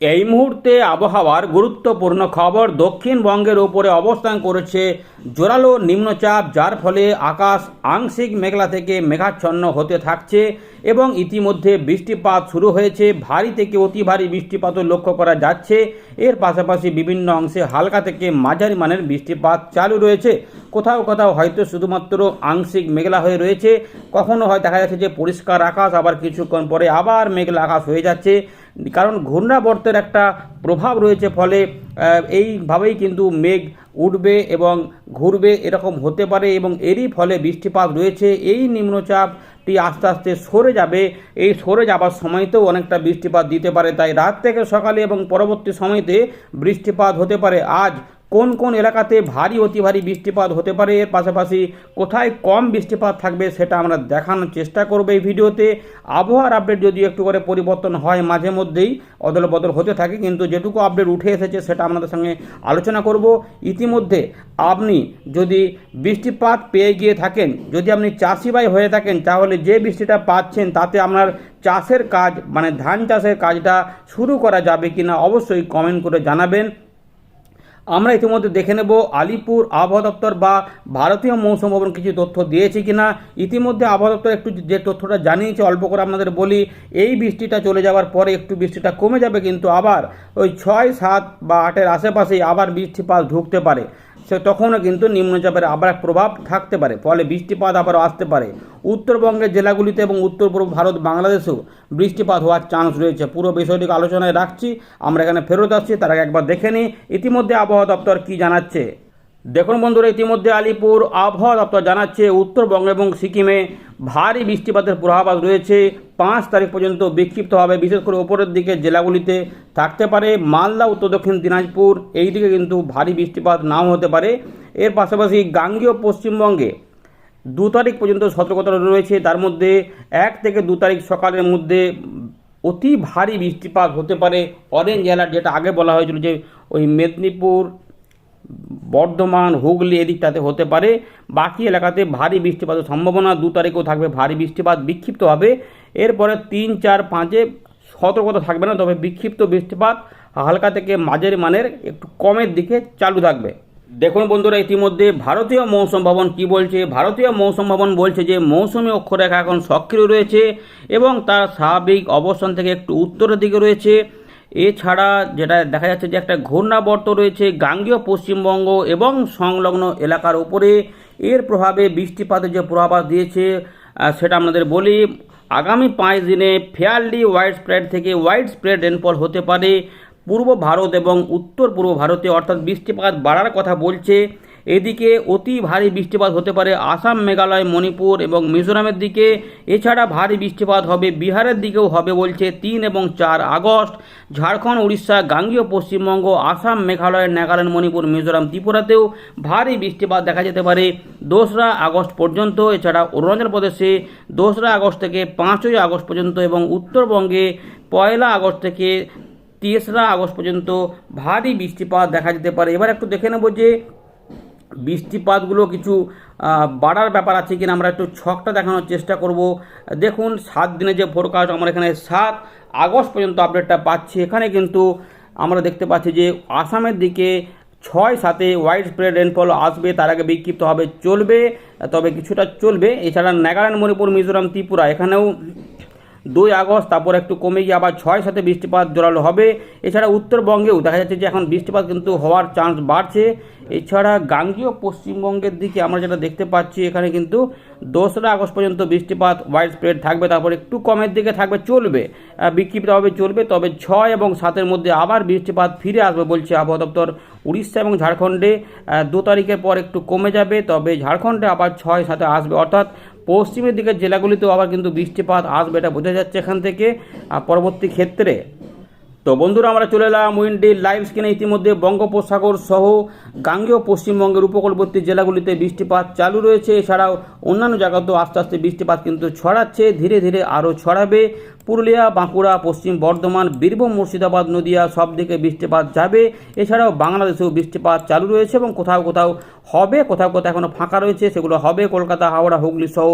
এই মুহূর্তে আবহাওয়ার গুরুত্বপূর্ণ খবর দক্ষিণবঙ্গের ওপরে অবস্থান করেছে জোরালো নিম্নচাপ, যার ফলে আকাশ আংশিক মেঘলা থেকে মেঘাচ্ছন্ন হতে থাকছে এবং ইতিমধ্যে বৃষ্টিপাত শুরু হয়েছে। ভারী থেকে অতি ভারী বৃষ্টিপাতও লক্ষ্য করা যাচ্ছে। এর পাশাপাশি বিভিন্ন অংশে হালকা থেকে মাঝারি মানের বৃষ্টিপাত চালু রয়েছে। কোথাও কোথাও হয়তো শুধুমাত্র আংশিক মেঘলা হয়ে রয়েছে। কখনো হয় দেখা যাচ্ছে যে পরিষ্কার আকাশ, আবার কিছুক্ষণ পরে আবার মেঘলা আকাশ হয়ে যাচ্ছে। কারণ ঘূর্ণাবর্তের একটা প্রভাব রয়েছে ফলে এইভাবেই কিন্তু মেঘ উঠবে এবং ঘুরবে এরকম হতে পারে এবং এরই ফলে বৃষ্টিপাত রয়েছে। এই নিম্নচাপটি আস্তে আস্তে সরে যাবে। এই সরে যাবার সময়তেও অনেকটা বৃষ্টিপাত দিতে পারে। তাই রাত থেকে সকালে এবং পরবর্তী সময়তে বৃষ্টিপাত হতে পারে। আজ কোন কোন এলাকাতে ভারী, অতি ভারী বৃষ্টিপাত হতে পারে? এর পাশাপাশি কোথায় কম বৃষ্টিপাত থাকবে সেটা আমরা দেখানোর চেষ্টা করব এই ভিডিওতে। আবহাওয়ার আপডেট যদি একটু করে পরিবর্তন হয় মাঝে মধ্যেই অদল বদল হতে থাকে, কিন্তু যেটুকু আপডেট উঠে এসেছে সেটা আপনাদের সঙ্গে আলোচনা করব। ইতিমধ্যে আপনি যদি বৃষ্টিপাত পেয়ে গিয়ে থাকেন, যদি আপনি চাষি ভাই হয়ে থাকেন, তাহলে যে বৃষ্টিটা পাচ্ছেন তাতে আপনার চাষের কাজ মানে ধান চাষের কাজটা শুরু করা যাবে কিনা অবশ্যই কমেন্ট করে জানাবেন। আমরা ইতিমধ্যে দেখে নেব আলিপুর আবহাওয়া দপ্তর বা ভারতীয় মৌসুম ভবন কিছু তথ্য দিয়েছে কি না ইতিমধ্যে আবহাওয়া দপ্তর একটু যে তথ্যটা জানিয়েছে, অল্প করে আপনাদের বলি, এই বৃষ্টিটা চলে যাওয়ার পরে একটু বৃষ্টিটা কমে যাবে, কিন্তু আবার ওই ছয়, সাত বা আটের আশেপাশেই আবার বৃষ্টিপাত ঢুকতে পারে। সে তখনও কিন্তু নিম্নচাপের আবার এক প্রভাব থাকতে পারে, ফলে বৃষ্টিপাত আবার আসতে পারে। উত্তরবঙ্গের জেলাগুলিতে এবং উত্তর পূর্ব ভারত, বাংলাদেশেও বৃষ্টিপাত হওয়ার চান্স রয়েছে। পুরো বিষয়টিকে আলোচনায় রাখছি, আমরা এখানে ফেরত আসছি, তার আগে একবার দেখে নিই। ইতিমধ্যে আবহাওয়া দপ্তর কি জানাচ্ছে? দেখুন বন্ধুরা, ইতিমধ্যে আলিপুর আবহাওয়া দপ্তর জানাচ্ছে উত্তরবঙ্গ এবং সিকিমে ভারী বৃষ্টিপাতের পূর্বাভাস রয়েছে। পাঁচ তারিখ পর্যন্ত বিক্ষিপ্তভাবে বিশেষ করে ওপরের দিকে জেলাগুলিতে থাকতে পারে। মালদা, উত্তর দক্ষিণ দিনাজপুর, এই দিকে কিন্তু ভারী বৃষ্টিপাত নাও হতে পারে। এর পাশাপাশি গাঙ্গীয় পশ্চিমবঙ্গে দু তারিখ পর্যন্ত সতর্কতা রয়েছে। তার মধ্যে এক থেকে দু তারিখ সকালের মধ্যে অতি ভারী বৃষ্টিপাত হতে পারে। অরেঞ্জ অ্যালার্ট, যেটা আগে বলা হয়েছিল যে ওই মেদিনীপুর বর্ধমান, হুগলি এদিকটাতে হতে পারে। বাকি এলাকাতে ভারী বৃষ্টিপাতের সম্ভাবনা, দু তারিখেও থাকবে ভারী বৃষ্টিপাত, বিক্ষিপ্ত হবে। এরপরে তিন, চার, পাঁচে সতর্কতা থাকবে না, তবে বিক্ষিপ্ত বৃষ্টিপাত হালকা থেকে মাঝের মানের, একটু কমের দিকে চালু থাকবে। দেখুন বন্ধুরা, ইতিমধ্যে ভারতীয় মৌসুম ভবন কি বলছে? ভারতীয় মৌসুম ভবন বলছে যে, মৌসুমী অক্ষরেখা এখন সক্রিয় রয়েছে এবং তার স্বাভাবিক অবস্থান থেকে একটু উত্তরের দিকে রয়েছে। এছাড়া যেটা দেখা যাচ্ছে যে একটা ঘূর্ণাবর্ত রয়েছে গাঙ্গীয় পশ্চিমবঙ্গ এবং সংলগ্ন এলাকার উপরে। এর প্রভাবে বৃষ্টিপাতের যে পূর্বাভাস দিয়েছে সেটা আপনাদের বলি, আগামী পাঁচ দিনে ফেয়ারলি ওয়াইড স্প্রেড থেকে ওয়াইড স্প্রেড রেনফল হতে পারে। পূর্ব ভারত এবং উত্তর পূর্ব ভারতে অর্থাৎ বৃষ্টিপাত বাড়ার কথা বলছে। এদিকে অতি ভারী বৃষ্টিপাত হতে পারে আসাম, মেঘালয়, মণিপুর এবং মিজোরামের দিকে। এছাড়া ভারী বৃষ্টিপাত হবে বিহারের দিকেও হবে বলছে তিন এবং চার আগস্ট। ঝাড়খণ্ড, উড়িষ্যা, গাঙ্গীয়, পশ্চিমবঙ্গ, আসাম, মেঘালয়, নাগাল্যান্ড, মণিপুর, মিজোরাম, ত্রিপুরাতেও ভারী বৃষ্টিপাত দেখা যেতে পারে দোসরা আগস্ট পর্যন্ত। এছাড়া অরুণাচল প্রদেশে দোসরা আগস্ট থেকে পাঁচই আগস্ট পর্যন্ত এবং উত্তরবঙ্গে পয়লা আগস্ট থেকে তেসরা আগস্ট পর্যন্ত ভারী বৃষ্টিপাত দেখা যেতে পারে। এবার একটু দেখে নেব যে বৃষ্টিপাতগুলো কিছু বাড়ার ব্যাপার আছে কিনা আমরা একটু ছকটা দেখানোর চেষ্টা করব। দেখুন, সাত দিনের যে ফোরকাস্ট আমরা এখানে সাত আগস্ট পর্যন্ত আপডেটটা পাচ্ছি। এখানে কিন্তু আমরা দেখতে পাচ্ছি যে আসামের দিকে ছয় সাতে ওয়াইড স্প্রেড রেনফল আসবে, তার আগে বিক্ষিপ্তভাবে চলবে, তবে কিছুটা চলবে। এছাড়া নাগাল্যান্ড, মণিপুর, মিজোরাম, ত্রিপুরা, এখানেও দুই আগস্ট, তারপর একটু কমে গিয়ে আবার ছয় সাথে বৃষ্টিপাত জোরালো হবে। এছাড়া উত্তরবঙ্গেও দেখা যাচ্ছে যে এখন বৃষ্টিপাত কিন্তু হওয়ার চান্স বাড়ছে। এছাড়া গাঙ্গীয় পশ্চিমবঙ্গের দিকে আমরা যেটা দেখতে পাচ্ছি, এখানে কিন্তু দোসরা আগস্ট পর্যন্ত বৃষ্টিপাত ওয়াইড স্প্রেড থাকবে, তারপর একটু কমের দিকে থাকবে, চলবে। বিক্ষিপ্তভাবে চলবে, তবে ছয় এবং সাতের মধ্যে আবার বৃষ্টিপাত ফিরে আসবে বলছে আবহাওয়া দপ্তর উড়িষ্যা এবং ঝাড়খণ্ডে। দু তারিখের পর একটু কমে যাবে, তবে ঝাড়খণ্ডে আবার ছয় সাথে আসবে। অর্থাৎ পশ্চিমের দিকের জেলাগুলিতেও আবার কিন্তু বৃষ্টিপাত আসবে এটা বোঝা যাচ্ছে এখান থেকে। আর পরবর্তী ক্ষেত্রে তো বন্ধুরা, আমরা চলে এলাম উইন্ডি লাইভ স্ক্রিনে ইতিমধ্যে বঙ্গোপসাগর সহ গাঙ্গেয় পশ্চিমবঙ্গের উপকূলবর্তী জেলাগুলিতে বৃষ্টিপাত চালু রয়েছে। এছাড়াও অন্যান্য জায়গাতেও আস্তে আস্তে বৃষ্টিপাত কিন্তু ছড়াচ্ছে, ধীরে ধীরে আরও ছড়াবে। পুরুলিয়া, বাঁকুড়া, পশ্চিম বর্ধমান, বীরভূম, মুর্শিদাবাদ, নদিয়া সব দিকে বৃষ্টিপাত যাবে। এছাড়াও বাংলাদেশেও বৃষ্টিপাত চালু রয়েছে এবং কোথাও কোথাও হবে, কোথাও কোথাও এখনও ফাঁকা রয়েছে। সেগুলো হবে কলকাতা, হাওড়া, হুগলি সহ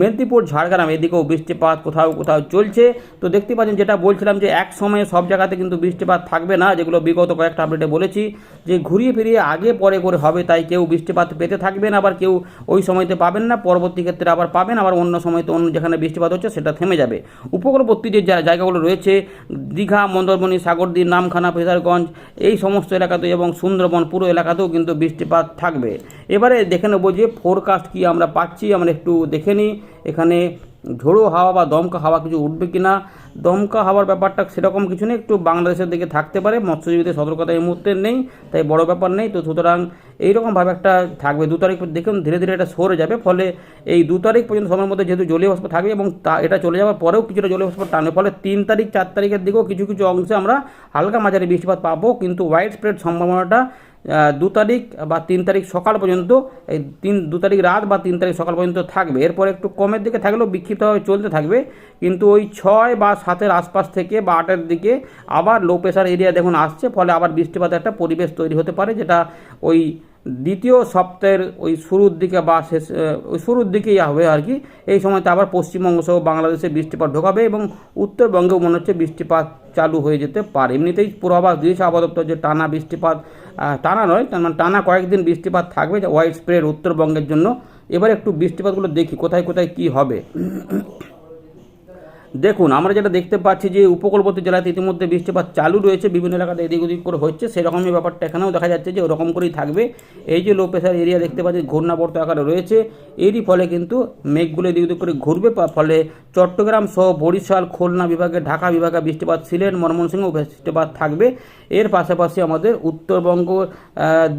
মেদিনীপুর, ঝাড়গ্রাম, এদিকেও বৃষ্টিপাত কোথাও কোথাও চলছে। তো দেখতে পাচ্ছেন, যেটা বলছিলাম যে এক সময়ে সব জায়গাতে কিন্তু বৃষ্টিপাত থাকবে না, যেগুলো বিগত কয়েকটা আপডেটে বলেছি। যে ঘুরিয়ে ফিরিয়ে আগে পরে করে হবে, তাই কেউ বৃষ্টিপাত পেতে থাকবেন আবার কেউ ওই সময়তে পাবেন না, পরবর্তী ক্ষেত্রে আবার পাবেন, আবার অন্য সময়তে অন্য যেখানে বৃষ্টিপাত হচ্ছে সেটা থেমে যাবে। উপকূলবর্তী যে জায়গাগুলো রয়েছে, দীঘা, মন্দারমণি সাগরদ্বীপ নামখানা ফেজারগঞ্জ এই সমস্ত এলাকাতে এবং সুন্দরবন পুরো এলাকাতেও কিন্তু বৃষ্টিপাত থাকবে। এবারে দেখে নেব যে ফোরকাস্ট কি আমরা পাচ্ছি, আমরা একটু দেখে নিই। এখানে ঝোড়ো হাওয়া বা দমকা হাওয়া কিছু উঠবে কিনা দমকা হাওয়ার ব্যাপারটা সেরকম কিছু নেই, একটু বাংলাদেশের দিকে থাকতে পারে, মৎস্যজীবীদের সতর্কতা এই মুহূর্তে নেই, তাই বড় ব্যাপার নেই, তো সুতরাং এইরকমভাবে একটা থাকবে, দু তারিখ দেখুন ধীরে ধীরে এটা সরে যাবে, ফলে এই দু তারিখ পর্যন্ত সময়ের মধ্যে যেহেতু জলীয় বাষ্প থাকবে এবং তা এটা চলে যাওয়ার পরেও কিছুটা জলীয় বাষ্প টানবে ফলে তিন তারিখ, চার তারিখের দিকেও কিছু কিছু অংশে আমরা হালকা মাঝারি বৃষ্টিপাত পাবো, কিন্তু হোয়াইট স্প্রেড সম্ভাবনাটা দু তারিখ বা তিন তারিখ সকাল পর্যন্ত, এই তিন, দু তারিখ রাত বা তিন তারিখ সকাল পর্যন্ত থাকবে। এরপর একটু কমের দিকে থাকলেও বিক্ষিপ্তভাবে চলতে থাকবে। কিন্তু ওই ছয় বা সাতের আশপাশ থেকে বা আটের দিকে আবার লো প্রেশার এরিয়া দেখুন আসছে, ফলে আবার বৃষ্টিপাতের একটা পরিবেশ তৈরি হতে পারে, যেটা ওই দ্বিতীয় সপ্তাহের ওই শুরুর দিকে বা শেষ ওই শুরুর দিকেই হবে আর কি। এই সময়তে আবার পশ্চিমবঙ্গ সহ বাংলাদেশে বৃষ্টিপাত ঢোকাবে এবং উত্তরবঙ্গেও মনে হচ্ছে বৃষ্টিপাত চালু হয়ে যেতে পারে। এমনিতেই পূর্বাভাস দিয়েছে আবহাওয়া যে টানা বৃষ্টিপাত টানা নয়, তার মানে টানা কয়েকদিন বৃষ্টিপাত থাকবে হোয়াইট স্প্রেড উত্তরবঙ্গের জন্য। এবার একটু বৃষ্টিপাতগুলো দেখি কোথায় কোথায় কি হবে। দেখুন, আমরা যেটা দেখতে পাচ্ছি যে উপকূলবর্তী জেলাতে ইতিমধ্যে বৃষ্টিপাত চালু রয়েছে, বিভিন্ন এলাকাতে এদিক ওদিক করে হচ্ছে, সেরকমই ব্যাপারটা এখানেও দেখা যাচ্ছে যে ওরকম করেই থাকবে। এই যে লো প্রেশার এরিয়া দেখতে পাচ্ছি, ঘূর্ণাবর্ত আকারে রয়েছে, এরই ফলে কিন্তু মেঘগুলো এদিক ওদিক করে ঘুরবে ফলে চট্টগ্রাম সহ বরিশাল, খুলনা বিভাগে, ঢাকা বিভাগে বৃষ্টিপাত, সিলেট ময়মনসিংহ বৃষ্টিপাত থাকবে। এর পাশাপাশি আমাদের উত্তরবঙ্গ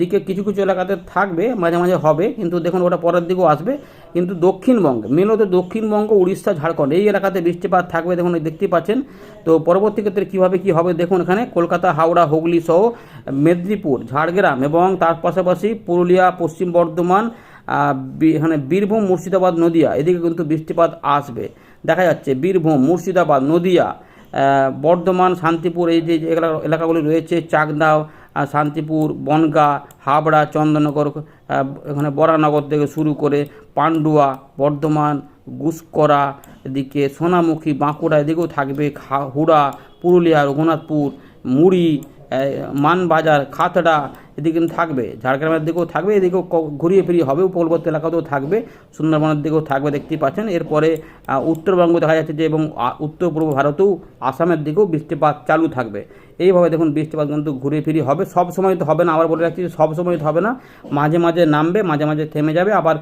দিকে কিছু কিছু এলাকাতে থাকবে, মাঝে মাঝে হবে, কিন্তু দেখুন ওটা পরের দিকেও আসবে। কিন্তু দক্ষিণবঙ্গে মেনত দক্ষিণবঙ্গ, উড়িষ্যা, ঝাড়খণ্ড, এই এলাকাতে বৃষ্টিপাত থাকবে দেখুন এই দেখতেই পাচ্ছেন। তো পরবর্তী ক্ষেত্রে কীভাবে কী হবে দেখুন এখানে, কলকাতা, হাওড়া, হুগলি সহ মেদিনীপুর, ঝাড়গ্রাম এবং তার পাশাপাশি পুরুলিয়া, পশ্চিম বর্ধমান এখানে বীরভূম, মুর্শিদাবাদ, নদিয়া, এদিকে কিন্তু বৃষ্টিপাত আসবে। দেখা যাচ্ছে বীরভূম, মুর্শিদাবাদ, নদিয়া বর্ধমান, শান্তিপুর, এই যে এলাকাগুলি রয়েছে চাকদাও শান্তিপুর, বনগাঁ, হাবড়া চন্দননগর এখানে বরানগর থেকে শুরু করে পান্ডুয়া, বর্ধমান গুসকরা এদিকে সোনামুখী, বাঁকুড়া, এদিকেও থাকবে হুড়া, পুরুলিয়া, রঘুনাথপুর, মুড়ি মানবাজার, খাতড়া এদিকে কিন্তু থাকবে। ঝাড়গ্রামের দিকেও থাকবে, এদিকেও ঘুরিয়ে ফিরিয়ে হবে, উপকূলবর্তী এলাকাতেও থাকবে, সুন্দরবনের দিকেও থাকবে, দেখতেই পাচ্ছেন। এরপরে উত্তরবঙ্গ দেখা যাচ্ছে যে, এবং উত্তর পূর্ব ভারতেও আসামের দিকেও বৃষ্টিপাত চালু থাকবে। এইভাবে দেখুন, বৃষ্টিপাত কিন্তু ঘুরে ফিরে হবে। সব সময় তো হবে না, আবার বলে রাখছি সব সময় তো হবে না। মাঝে মাঝে নামবে, মাঝে মাঝে থেমে যাবে, আবার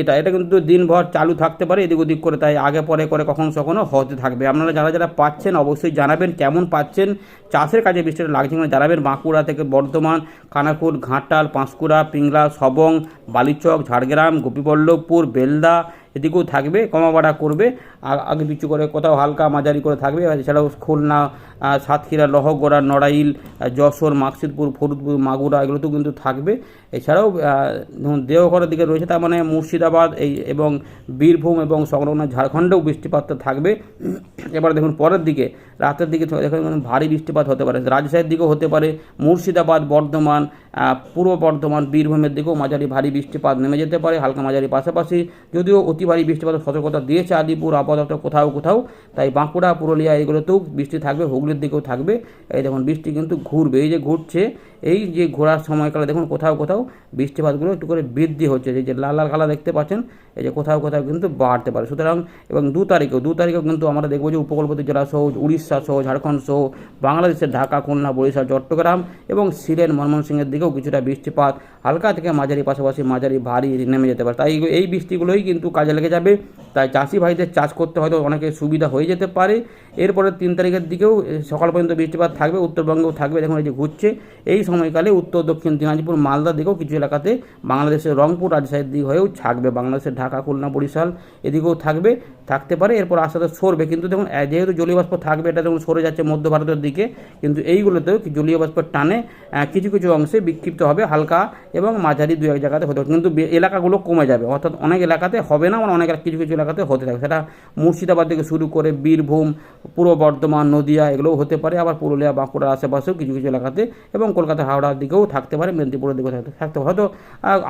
এটা এটা কিন্তু দিনভর চালু থাকতে পারে, এদিক ওদিক করে, তাই আগে পরে করে কখনো কখনো হতে থাকবে। আপনারা যারা যারা পাচ্ছেন, অবশ্যই জানাবেন কেমন পাচ্ছেন। চাষের কাজে বৃষ্টিটা লাগছে কিনা জানাবেন। বাঁকুড়া থেকে বর্ধমান খানাকুল ঘাটাল পাঁশকুড়া পিংলা সবং বালিচক ঝাড়গ্রাম গোপীবল্লভপুর বেলদা এদিকেও থাকবে কমাবাড়া করবে। আগে পিছু করে কোথাও হালকা মাঝারি করে থাকবে, এছাড়াও খুলনা সাতক্ষীরা, লহগড়া, নড়াইল যশোর, মাকসিদপুর, ফরিদপুর, মাগুরা, এগুলোতেও কিন্তু থাকবে। এছাড়াও ধরুন দেওঘরের দিকে রয়েছে, তার মানে মুর্শিদাবাদ, এই এবং বীরভূম এবং সংলগ্ন ঝাড়খণ্ডেও বৃষ্টিপাতটা থাকবে। এবার দেখুন পরের দিকে, রাতের দিকে দেখুন ভারী বৃষ্টিপাত হতে পারে, রাজশাহীর দিকেও হতে পারে, মুর্শিদাবাদ, বর্ধমান পূর্ব বর্ধমান, বীরভূমের দিকেও মাঝারি ভারী বৃষ্টিপাত নেমে যেতে পারে, হালকা মাঝারি পাশাপাশি, যদিও অতি ভারী বৃষ্টিপাতের সতর্কতা দিয়েছে আলিপুর আবহাওয়া দপ্তর কোথাও কোথাও। তাই বাঁকুড়া, পুরুলিয়া এগুলোতেও বৃষ্টি থাকবে, হুগলির দিকেও থাকবে। এই দেখুন, বৃষ্টি কিন্তু ঘুরবে। এই যে ঘুরছে, এই যে ঘোরার সময়কালে দেখুন, কোথাও কোথাও বৃষ্টিপাতগুলো একটু করে বৃদ্ধি হচ্ছে। এই যে লাল লাল কালা দেখতে পাচ্ছেন, এই যে কোথাও কোথাও কিন্তু বাড়তে পারে। সুতরাং এবং দু তারিখেও দু তারিখেও কিন্তু আমরা দেখব যে উপকূলবর্তী জেলা সহ, উড়িষ্যা সহ, ঝাড়খণ্ড সহ, বাংলাদেশের ঢাকা, খুলনা, বরিশাল, চট্টগ্রাম এবং সিলেট, ময়মনসিংহের দিকেও কিছুটা বৃষ্টিপাত। হালকা থেকে মাঝারি পাশাপাশি মাঝারি ভারী নেমে যেতে পারে। তাই এই বৃষ্টিগুলোই কিন্তু কাজে লেগে যাবে। তাই চাষি ভাইদের চাষ করতে হয়তো অনেকে সুবিধা হয়ে যেতে পারে। এরপরে তিন তারিখের দিকেও সকাল পর্যন্ত বৃষ্টিপাত থাকবে, উত্তরবঙ্গেও থাকবে। দেখুন, এই যে ঘুরছে, এই সময়কালে উত্তর, দক্ষিণ, দিনাজপুর, মালদা দিকেও কিছু এলাকাতে বাংলাদেশের রংপুর রাজশাহীর দিক হয়েও থাকবে বাংলাদেশের ঢাকা, খুলনা, বরিশাল এদিকেও থাকবে। থাকতে পারে, এরপর আস্তে আস্তে সরবে। কিন্তু দেখুন যেহেতু জলীয় বাষ্প থাকবে, এটা দেখুন সরে যাচ্ছে মধ্য ভারতের দিকে, কিন্তু এইগুলোতেও জলীয় বাষ্পের টানে কিছু কিছু অংশে বিক্ষিপ্ত হবে, হালকা এবং মাঝারি দু এক জায়গাতে হতে কিন্তু এলাকাগুলো কমে যাবে, অর্থাৎ অনেক এলাকাতে হবে না মানে অনেক কিছু কিছু এলাকাতে হতে থাকবে সেটা মুর্শিদাবাদ থেকে শুরু করে বীরভূম, পূর্ব বর্ধমান, নদিয়া, এগুলোও হতে পারে, আবার পুরুলিয়া, বাঁকুড়ার আশেপাশেও কিছু কিছু এলাকাতে এবং কলকাতা হাওড়ার দিকেও থাকতে পারে, মেদিনীপুরের দিকেও থাকতে থাকতে হয়তো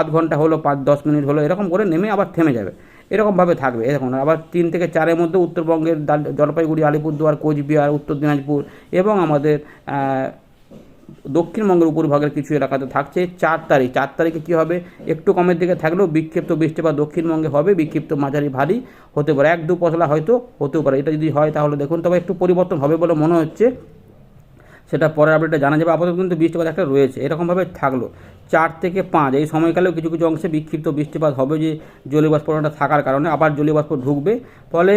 আধ ঘণ্টা হলো, পাঁচ, দশ মিনিট হলো, এরকম করে নেমে আবার থেমে যাবে। এরকমভাবে থাকবে। এরকম আবার তিন থেকে চারের মধ্যে উত্তরবঙ্গের জলপাইগুড়ি, আলিপুরদুয়ার, কোচবিহার, উত্তর দিনাজপুর এবং আমাদের দক্ষিণবঙ্গের উপরভাগের কিছু এলাকাতে থাকছে। চার তারিখ, চার তারিখে কী হবে? একটু কমের দিকে থাকলেও বিক্ষিপ্ত বৃষ্টিপাত দক্ষিণবঙ্গে হবে, বিক্ষিপ্ত মাঝারি ভারী হতে পারে। এক দু পশলা হয়তো হতেও পারে। এটা যদি হয় তাহলে দেখুন, তবে একটু পরিবর্তন হবে বলে মনে হচ্ছে। সেটা পরের আপডেটে জানা যাবে। আপাতত কিন্তু বৃষ্টিপাত একটা রয়েছে। এরকমভাবে থাকল। চার থেকে পাঁচ। এই সময়কালেও কিছু কিছু অংশে বিক্ষিপ্ত বৃষ্টিপাত হবে যে জলীয় বাষ্পটা থাকার কারণে। আবার জলীয় বাষ্প ঢুকবে। ফলে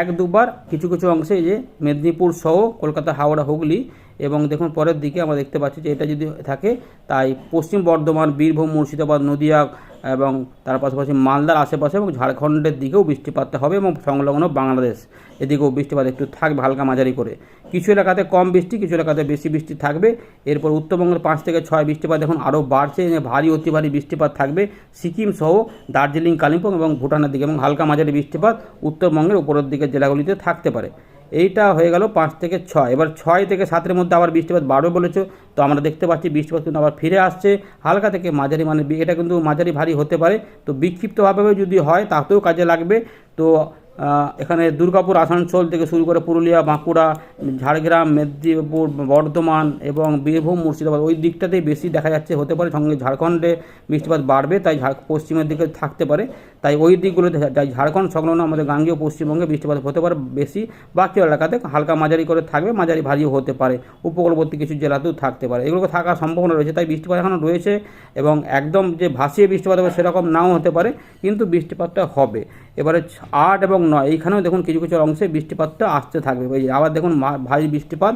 এক দুবার কিছু কিছু অংশে যে মেদিনীপুর সহ কলকাতা, হাওড়া, হুগলি এবং দেখুন পরের দিকে আমরা দেখতে পাচ্ছি যে এটা যদি থাকে, তাই পশ্চিম বর্ধমান, বীরভূম, মুর্শিদাবাদ, নদিয়া এবং তার পাশাপাশি মালদার আশেপাশে এবং ঝাড়খণ্ডের দিকেও বৃষ্টিপাতটা হবে এবং সংলগ্ন বাংলাদেশ। এদিকেও বৃষ্টিপাত একটু থাকবে হালকা মাঝারি করে। কিছু এলাকাতে কম বৃষ্টি, কিছু এলাকাতে বেশি বৃষ্টি থাকবে। এরপর উত্তরবঙ্গের পাঁচ থেকে ছয় বৃষ্টিপাত এখন আরও বাড়ছে ভারী, অতি ভারী বৃষ্টিপাত থাকবে। সিকিম সহ দার্জিলিং, কালিম্পং এবং ভুটানের দিকে এবং হালকা মাঝারি বৃষ্টিপাত উত্তরবঙ্গের উপরের দিকের জেলাগুলিতে থাকতে পারে। এইটা হয়ে গেল পাঁচ থেকে ছয়। এবার ছয় থেকে সাতের মধ্যে আবার বৃষ্টিপাত বাড়বে বলেছে, তো আমরা দেখতে পাচ্ছি বৃষ্টিপাত কিন্তু আবার ফিরে আসছে। হালকা থেকে মাঝারি মানে এটা কিন্তু মাঝারি ভারী হতে পারে। তো বিক্ষিপ্তভাবে যদি হয়, তাতেও কাজে লাগবে। তো এখানে দুর্গাপুর, আসানসোল থেকে শুরু করে পুরুলিয়া, বাঁকুড়া, ঝাড়গ্রাম, মেদিনীপুর, বর্ধমান এবং বীরভূম, মুর্শিদাবাদ। ওই দিকটাতেই বেশি দেখা যাচ্ছে, হতে পারে সঙ্গে ঝাড়খণ্ডে বৃষ্টিপাত বাড়বে, তাই পশ্চিমের দিকে থাকতে পারে। তাই ওই দিকগুলোতে তাই ঝাড়খণ্ড সংলগ্ন আমাদের গাঙ্গীয় পশ্চিমবঙ্গে বৃষ্টিপাত হতে পারে বেশি, বাকি এলাকাতে হালকা মাঝারি করে থাকবে, মাঝারি ভারীও হতে পারে। উপকূলবর্তী কিছু জেলাতেও থাকতে পারে। এগুলো থাকার সম্ভাবনা রয়েছে, তাই বৃষ্টিপাত এখনও রয়েছে এবং একদম যে ভাসিয়ে বৃষ্টিপাত হবে সেরকম নাও হতে পারে, কিন্তু বৃষ্টিপাতটা হবে। এবারে আট এবং নয়, এইখানেও দেখুন কিছু কিছু অংশে বৃষ্টিপাতটা আসতে থাকবে। আবার দেখুন ভারী বৃষ্টিপাত।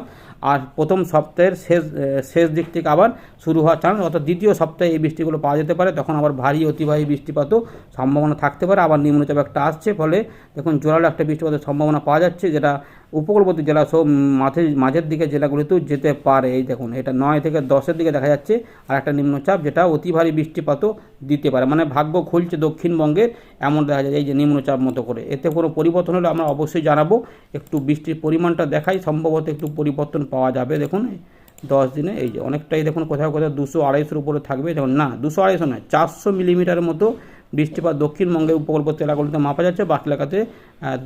আর প্রথম সপ্তাহের শেষ শেষ দিক থেকে আবার শুরু হওয়ার চান্স অর্থাৎ দ্বিতীয় সপ্তাহে এই বৃষ্টিগুলো পাওয়া যেতে পারে। তখন আবার ভারী অতি ভারী বৃষ্টিপাতও সম্ভাবনা থাকতে পারে। আবার নিম্নচাপ একটা আসছে, ফলে দেখুন জোরালো একটা বৃষ্টিপাতের সম্ভাবনা পাওয়া যাচ্ছে, যেটা উপকূলবর্তী জেলা সব মাঝে, মাঝের দিকে জেলাগুলিতেও যেতে পারে। এই দেখুন, এটা নয় থেকে দশের দিকে দেখা যাচ্ছে, আর একটা নিম্নচাপ যেটা অতি ভারী বৃষ্টিপাতও দিতে পারে। মানে ভাগ্য খুলছে দক্ষিণবঙ্গের, এমন দেখা যায়, এই যে নিম্নচাপ মতো করে। এতে কোনো পরিবর্তন হলে আমরা অবশ্যই জানাব। একটু বৃষ্টির পরিমাণটা দেখাই, সম্ভবত একটু পরিবর্তন পাওয়া যাবে দেখুন, দশ দিনে এই যে অনেকটাই দেখুন কোথাও কোথাও দুশো আড়াইশোর উপরে থাকবে। দেখুন, না, দুশো আড়াইশো নয়, চারশো মিলিমিটারের মতো বৃষ্টিপাত দক্ষিণবঙ্গের উপকূলবর্তী এলাকাগুলিতে মাপা যাচ্ছে, বাকি এলাকাতে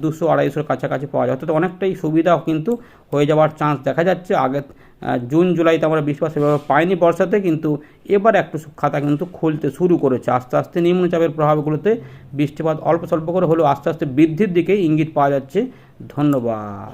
দুশো আড়াইশোর কাছাকাছি পাওয়া যায় অর্থাৎ অনেকটাই সুবিধা কিন্তু হয়ে যাওয়ার চান্স দেখা যাচ্ছে। আগে জুন, জুলাইতে আমরা বৃষ্টিপাত সেভাবে পাইনি বর্ষাতে, কিন্তু এবার একটু খাতা কিন্তু খুলতে শুরু করেছে। আস্তে আস্তে নিম্নচাপের প্রভাবগুলোতে বৃষ্টিপাত অল্প স্বল্প করে হলেও আস্তে আস্তে বৃদ্ধির দিকে ইঙ্গিত পাওয়া যাচ্ছে। ধন্যবাদ।